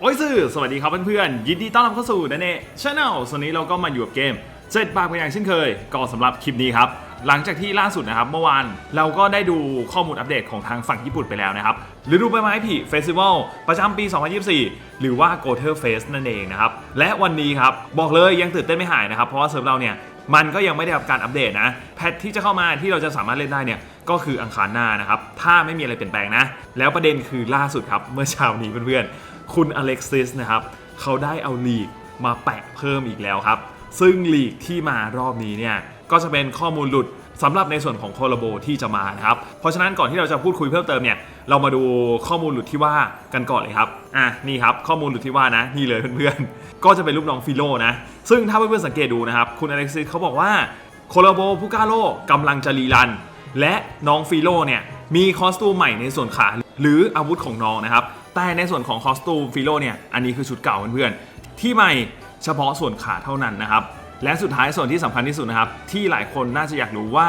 โอ้ยสื่อสวัสดีครับเพื่อนๆยินดีต้อนรับเข้าสู่นันเน่ชาแนลส่วนนี้เราก็มาอยู่กับเกมเจ็ดบาทเป็นอย่างเช่นเคย ก็สำหรับคลิปนี้ครับ หลังจากที่ล่าสุดนะครับ เมื่อวานเราก็ได้ดูข้อมูลอัปเดตของทางฝั่งญี่ปุ่นไปแล้วนะครับฤดูใบไม้ผลิเฟสติวัลประจำปี 2024 หรือว่า g o t e r Fest นั่นเองนะครับ และวันนี้ครับ บอกเลยยังตื่นเต้นไม่หายนะครับ เพราะว่าเซิร์ฟเราเนี่ยมันก็ยังไม่ได้รับการอัปเดตนะ แพทที่จะเข้ามาที่เราจะสามารถเล่นได้เนี่ย ก็คืออังคารหน้านะครับ ถ้าไม่มีอะไรเปลี่ยนแปลงนะ แล้วประเด็นคือล่าสุดครับ เมื่อเช้านี้เพื่อนๆ คุณอเล็กซิสนะครับเขาได้เอาลีกมาแปะเพิ่มอีกแล้วครับ ซึ่งลีกที่มารอบนี้เนี่ยก็จะเป็นข้อมูลหลุดสำหรับในส่วนของโคลโบที่จะมานะครับ เพราะฉะนั้นก่อนที่เราจะพูดคุยเพิ่มเติมเนี่ย เรามาดูข้อมูลหลุดที่ว่ากันก่อนเลยครับ อะนี่ครับข้อมูลหลุดที่ว่านะนี่เลยเพื่อนๆ ก็จะเป็นรูปน้องฟิโลนะ ซึ่งถ้าเพื่อนๆสังเกตดูนะครับ คุณอเล็กซิสเขาบอกว่าโคลโบพูกาโลกำลังจะรีรัน และน้องฟิโลเนี่ยมีคอสตูมใหม่ในส่วนขาหรืออาวุธของน้องนะครับ แต่ในส่วนของคอสตูมฟิโลเนี่ยอันนี้คือชุดเก่าเพื่อนๆที่ใหม่เฉพาะส่วนขาเท่านั้นนะครับ และสุดท้ายส่วนที่สำคัญที่สุดนะครับ ที่หลายคนน่าจะอยากรู้ว่า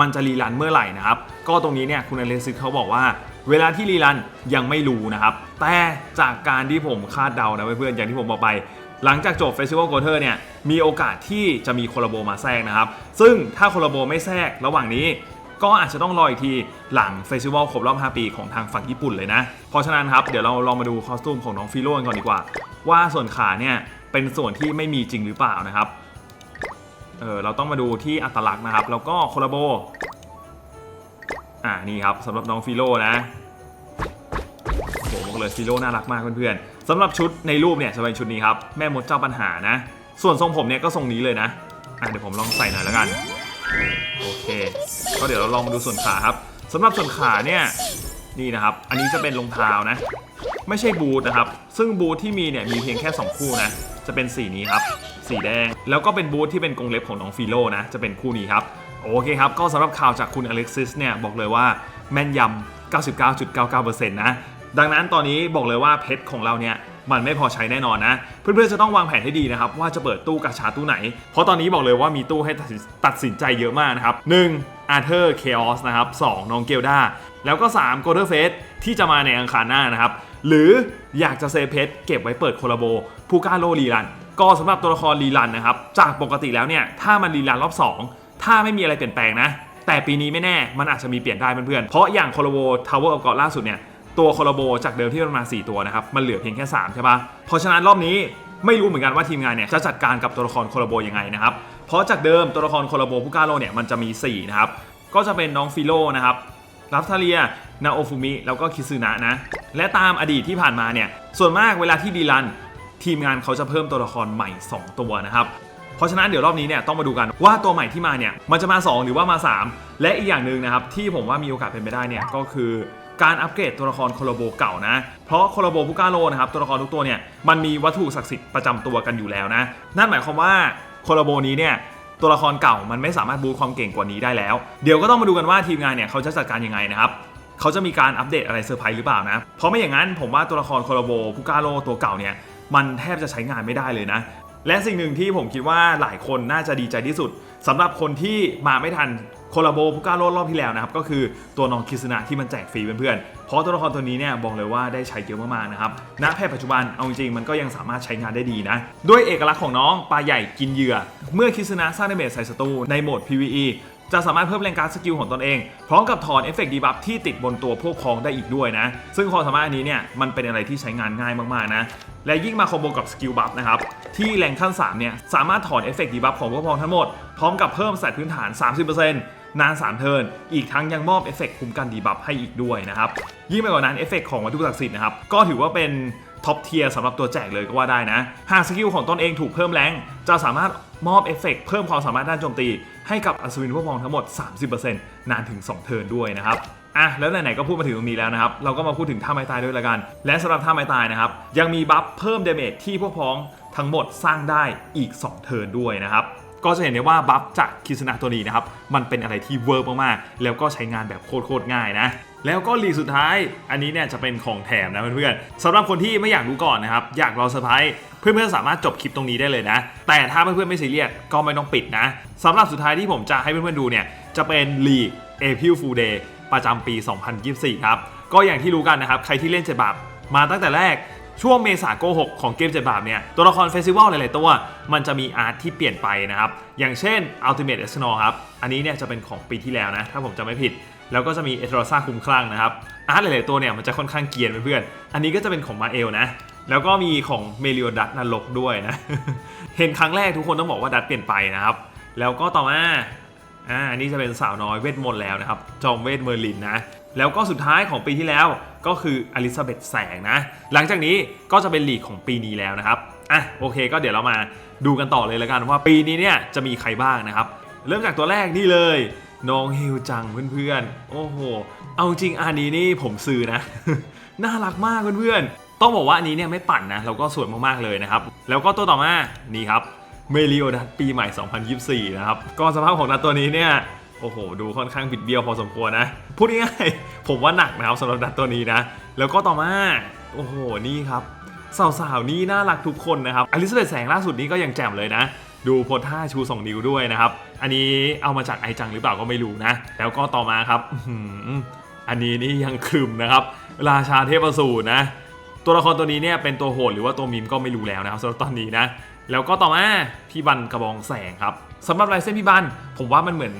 มันจะรีรันเมื่อไหร่นะครับ ก็ตรงนี้เนี่ยคุณอเลนซิสเขาบอกว่า เวลาที่รีรันยังไม่รู้นะครับ แต่จากการที่ผมคาดเดานะเพื่อนๆอย่างที่ผมบอกไป หลังจากจบ Festival g o t e r เนี่ยมีโอกาสที่จะมีโคลาโบมาแทรกนะครับ ซึ่งถ้าโคลาโบไม่แทรกระหว่างนี้ ก็อาจจะต้องรออีกทีหลังเฟสติวัลครบรอบ 5 ปีของทางฝั่งญี่ปุ่นเลยนะ เพราะฉะนั้นครับ เดี๋ยวเราลองมาดูคอสตูมของน้องฟิโลกันก่อนดีกว่า ว่าส่วนขาเนี่ยเป็นส่วนที่ไม่มีจริงหรือเปล่านะครับ เออเราต้องมาดูที่อัตลักษณ์นะครับ แล้วก็โคลาโบ อ่านี่ครับสำหรับน้องฟิโลนะโหบอกเลยฟิโลน่ารักมากเพื่อนๆสำหรับชุดในรูปเนี่ยจะเป็นชุดนี้ครับ แม่มดเจ้าปัญหานะ ส่วนทรงผมเนี่ยก็ทรงนี้เลยนะอะเดี๋ยวผมลองใส่หน่อยแล้วกัน โอเค ก็เดี๋ยวเราลองมาดูส่วนขาครับสำหรับส่วนขาเนี่ยนี่นะครับ อันนี้จะเป็นรองเท้านะ ไม่ใช่บูทนะครับ ซึ่งบูทที่มีเนี่ยมีเพียงแค่ 2 คู่นะ จะเป็นสีนี้ครับ สีแดง แล้วก็เป็นบูทที่เป็นกรงเล็บของน้องฟิโลนะ จะเป็นคู่นี้ครับ โอเคครับ ก็สำหรับข่าวจากคุณอเล็กซิสเนี่ยบอกเลยว่าแม่นยำ 99.99%นะ ดังนั้นตอนนี้บอกเลยว่าเพชรของเราเนี่ย มันไม่พอใช้แน่นอนนะ เพื่อนๆจะต้องวางแผนให้ดีนะครับว่าจะเปิดตู้กาชาตู้ไหน เพราะตอนนี้บอกเลยว่ามีตู้ให้ตัดสินใจเยอะมากนะครับ 1. อาร์เธอร์เคออสนะครับ 2. น้องเกลดาแล้วก็ 3. โกลเดอร์เฟสที่จะมาในอังคารหน้านะครับ หรืออยากจะเซฟเพชรเก็บไว้เปิดโคลาโบพูกาโลรีรัน ก็สำหรับตัวละครรีรันนะครับ จากปกติแล้วเนี่ย ถ้ามันรีรันรอบ 2 ถ้าไม่มีอะไรเปลี่ยนแปลงนะ แต่ปีนี้ไม่แน่มันอาจจะมีเปลี่ยนได้เพื่อนๆ เพราะอย่างโคลาโบทาวเวอร์ of God ล่าสุดเนี่ย ตัวโคลโบจากเดิมที่มันมาณ 4 ตัวนะครับ มันเหลือเพียงแค่ 3 ใช่ปะเพราะฉะนั้นรอบนี้ไม่รู้เหมือนกันว่าทีมงานเนี่ยจะจัดการกับตัวละครโคลโบยังไงนะครับ เพราะจากเดิมตัวละครโคลโบพุกาโลเนี่ยมันจะมี 4 นะครับ ก็จะเป็นน้องฟิโลนะครับรัฟทาเลีย นาโอฟุมิ แล้วก็คิซึนะนะ และตามอดีตที่ผ่านมาเนี่ย ส่วนมากเวลาที่ดีรัน ทีมงานเขาจะเพิ่มตัวละครใหม่ 2 ตัวนะครับ เพราะฉะนั้นเดี๋ยวรอบนี้เนี่ยต้องมาดูกันว่าตัวใหม่ที่มาเนี่ยมันจะมา 2 หรือว่ามา 3 และอีกอย่างหนึ่งนะครับที่ผมว่ามีโอกาสเป็นไปได้เนี่ยก็คือ การอัปเกรดตัวละครโคโลโบเก่านะ เพราะโคโลโบพุก้าโลนะครับตัวละครทุกตัวเนี่ยมันมีวัตถุศักดิ์สิทธิ์ประจำตัวกันอยู่แล้วนะ นั่นหมายความว่าโคโลโบนี้เนี่ยตัวละครเก่ามันไม่สามารถบูความเก่งกว่านี้ได้แล้ว เดี๋ยวก็ต้องมาดูกันว่าทีมงานเนี่ยเขาจะจัดการยังไงนะครับเขาจะมีการอัปเดตอะไรเซอร์ไพรส์หรือเปล่านะ เพราะไม่อย่างนั้นผมว่าตัวละครโคโลโบพุก้าโลตัวเก่าเนี่ยมันแทบจะใช้งานไม่ได้เลยนะ และสิ่งหนึ่งที่ผมคิดว่าหลายคนน่าจะดีใจที่สุดสำหรับคนที่มาไม่ทันโคลาโบพุก้าโรรอบที่แล้วนะครับก็คือตัวน้องคิสนะที่มันแจกฟรีเพื่อนๆเพราะตัวละครตัวนี้เนี่ยบอกเลยว่าได้ใช้เยอะมากๆนะครับณแพทย์ปัจจุบันเอาจริงๆมันก็ยังสามารถใช้งานได้ดีนะด้วยเอกลักษณ์ของน้องปลาใหญ่กินเหยื่อ เมื่อคิสนะสร้างดาเมจใส่ศัตรูในโหมด PVE จะสามารถเพิ่มแรงการสกิลของตนเอง พร้อมกับถอนเอฟเฟกต์ดีบัฟที่ติดบนตัวพวกพ้องได้อีกด้วยนะ ซึ่งความสามารถอันนี้เนี่ยมันเป็นอะไรที่ใช้งานง่ายมากๆนะ และยิ่งมาคอมโบกับสกิลบัฟนะครับ ที่แรงขั้น 3 เนี่ย สามารถถอนเอฟเฟกต์ดีบัฟของพวกพ้องทั้งหมด พร้อมกับเพิ่มสายพื้นฐาน 30%นาน 3 เทิร์น อีกทั้งยังมอบเอฟเฟกต์คุ้มกันดีบัฟให้อีกด้วยนะครับ ยิ่งไปกว่านั้นเอฟเฟกต์ของวัตถุศักดิ์สิทธิ์นะครับ ก็ถือว่าเป็น ท็อปเทียร์สำหรับตัวแจกเลยก็ว่าได้นะ หากสกิลของตนเองถูกเพิ่มแรง จะสามารถมอบเอฟเฟกต์เพิ่มความสามารถด้านโจมตี ให้กับอัศวินพวกพองทั้งหมด 30%นานถึง 2 เทิร์นด้วยนะครับอะแล้วไหนๆก็พูดมาถึงตรงนี้แล้วนะครับ เราก็มาพูดถึงท่าไม้ตายด้วยละกัน และสำหรับท่าไม้ตายนะครับ ยังมีบัฟเพิ่มเดเมจที่พวกพ้องทั้งหมดสร้างได้อีก 2 เทิร์นด้วยนะครับ ก็จะเห็นได้ว่าบัฟจากคิสนาตัวนี้นะครับ มันเป็นอะไรที่เวิร์กมากๆ แล้วก็ใช้งานแบบโคตรง่ายนะ แล้วก็ลีสุดท้าย อันนี้เนี่ยจะเป็นของแถมนะเพื่อนๆสำหรับคนที่ไม่อยากรู้ก่อนนะครับ อยากรอเซอร์ไพรส์เพื่อนๆสามารถจบคลิปตรงนี้ได้เลยนะ แต่ถ้าเพื่อนๆไม่ซีเรียสก็ไม่ต้องปิดนะสำหรับสุดท้ายที่ผมจะให้เพื่อนๆดูเนี่ยจะเป็นลีก April Fool Day ประจำปี 2024 ครับ ก็อย่างที่รู้กันนะครับ ใครที่เล่นเจ็ดบาปมาตั้งแต่แรก ช่วงเมษาโกหกของเกมเจ็ดบาปเนี่ยตัวละครเฟสติวัลหลาย ๆ ตัว มันจะมีอาร์ตที่เปลี่ยนไปนะครับ อย่างเช่น Ultimate e s n o ครับ อันนี้เนี่ยจะเป็นของปีที่แล้วนะ ถ้าผมจำไม่ผิด แล้วก็จะมีเอทร s ซ่าคุ้มคลั่งนะครับ อาร์ตหลาย ๆ ตัวเนี่ยมันจะค่อนข้างเกียนเพื่อนๆอันนี้ก็จะเป็นของมาเอลนะแล้วก็มีของเมลิโอดัตนรกด้วยนะ เห็นครั้งแรกทุกคนต้องบอกว่าดัตเปลี่ยนไปนะครับ แล้วก็ต่อมาอ่าอันนี้จะเป็นสาวน้อยเวทมนต์แล้วนะครับ จอมเวทเมอร์ลินนะ แล้วก็สุดท้ายของปีที่แล้ว ก็คืออลิซาเบธแสงนะ หลังจากนี้ก็จะเป็นลีกของปีนี้แล้วนะครับอะโอเค ก็เดี๋ยวเรามาดูกันต่อเลยแล้วกันว่าปีนี้เนี่ยจะมีใครบ้างนะครับ เริ่มจากตัวแรกนี่เลยน้องฮิวจังเพื่อนๆ โอ้โห เอาจริงอันนี้นี่ผมซื้อนะ น่ารักมากเพื่อนๆ ต้องบอกว่าอันนี้เนี่ยไม่ปั่นนะแล้วก็สวยมากๆเลยนะครับ แล้วก็ตัวต่อมา นี่ครับ เมลิโอดัตปีใหม่ 2024 นะครับ ก็สภาพของดัตตัวนี้เนี่ย โอ้โห ดูค่อนข้างบิดเบี้ยวพอสมควรนะ พูดง่ายๆผมว่าหนักนะครับสำหรับดัตตัวนี้นะ แล้วก็ต่อมา โอ้โห นี่ครับ สาวๆ นี่น่ารักทุกคนนะครับ อลิซาเบธแสงล่าสุดนี้ก็ยังแจ่มเลยนะ ดูโพท่าชู 2 นิ้วด้วยนะครับ อันนี้เอามาจากไอจังหรือเปล่าก็ไม่รู้นะ แล้วก็ต่อมาครับอันนี้นี่ยังคลึมนะครับ ราชาเทพสูรนะ ตัวละครตัวนี้เนี่ยเป็นตัวโหดหรือว่าตัวมีมก็ไม่รู้แล้วนะครับสำหรับตอนนี้นะ แล้วก็ต่อมาพี่บันกระบองแสงครับสำหรับลายเส้นพี่บันผมว่ามันเหมือน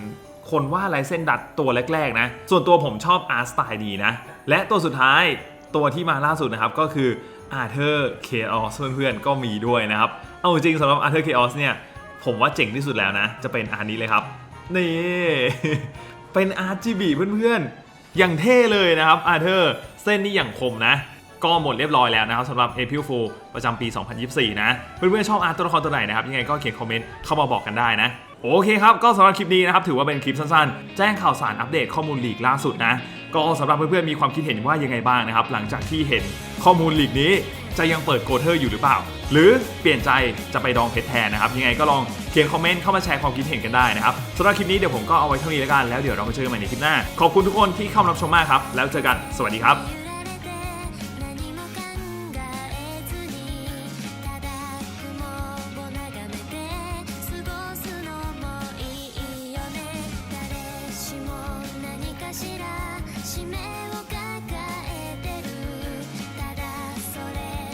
คนว่าลายเส้นดัดตัวแรกๆนะ ส่วนตัวผมชอบอาร์ตสไตล์ดีนะ และตัวสุดท้ายตัวที่มาล่าสุดนะครับก็คืออาร์เธอร์เคออสเพื่อนๆก็มีด้วยนะครับ เอาจริงสำหรับอาร์เธอร์เคออสเนี่ย ผมว่าเจ๋งที่สุดแล้วนะ จะเป็นอาร์นี้เลยครับ นี่ เป็น RGB เพื่อนๆ อย่างเท่เลยนะครับอาร์เธอร์เส้นนี่อย่างคมนะ ก็หมดเรียบร้อยแล้วนะครับสำหรับ April Fool ประจำปี 2024 นะ เพื่อนๆชอบอาร์ตตัวละครตัวไหนนะครับ ยังไงก็เขียนคอมเมนต์เข้ามาบอกกันได้นะ โอเคครับ ก็สำหรับคลิปนี้นะครับ ถือว่าเป็นคลิปสั้นๆ แจ้งข่าวสารอัปเดตข้อมูลลีกล่าสุดนะ ก็สำหรับเพื่อนๆมีความคิดเห็นว่ายังไงบ้างนะครับ หลังจากที่เห็นข้อมูลลีกนี้จะยังเปิดโกเทอร์อยู่หรือเปล่า หรือเปลี่ยนใจจะไปดองเพชรแทนนะครับ ยังไงก็ลองเขียนคอมเมนต์เข้ามาแชร์ความคิดเห็นกันได้นะครับสำหรับคลิปนี้เดี๋ยวผมก็เอาไว้เท่านี้แล้วกันแล้วเดี๋ยวเรามาเจอกันใหม่ในคลิปหน้า ขอบคุณทุกคนที่เข้ามารับชมมากครับแล้วเจอกันสวัสดีครับ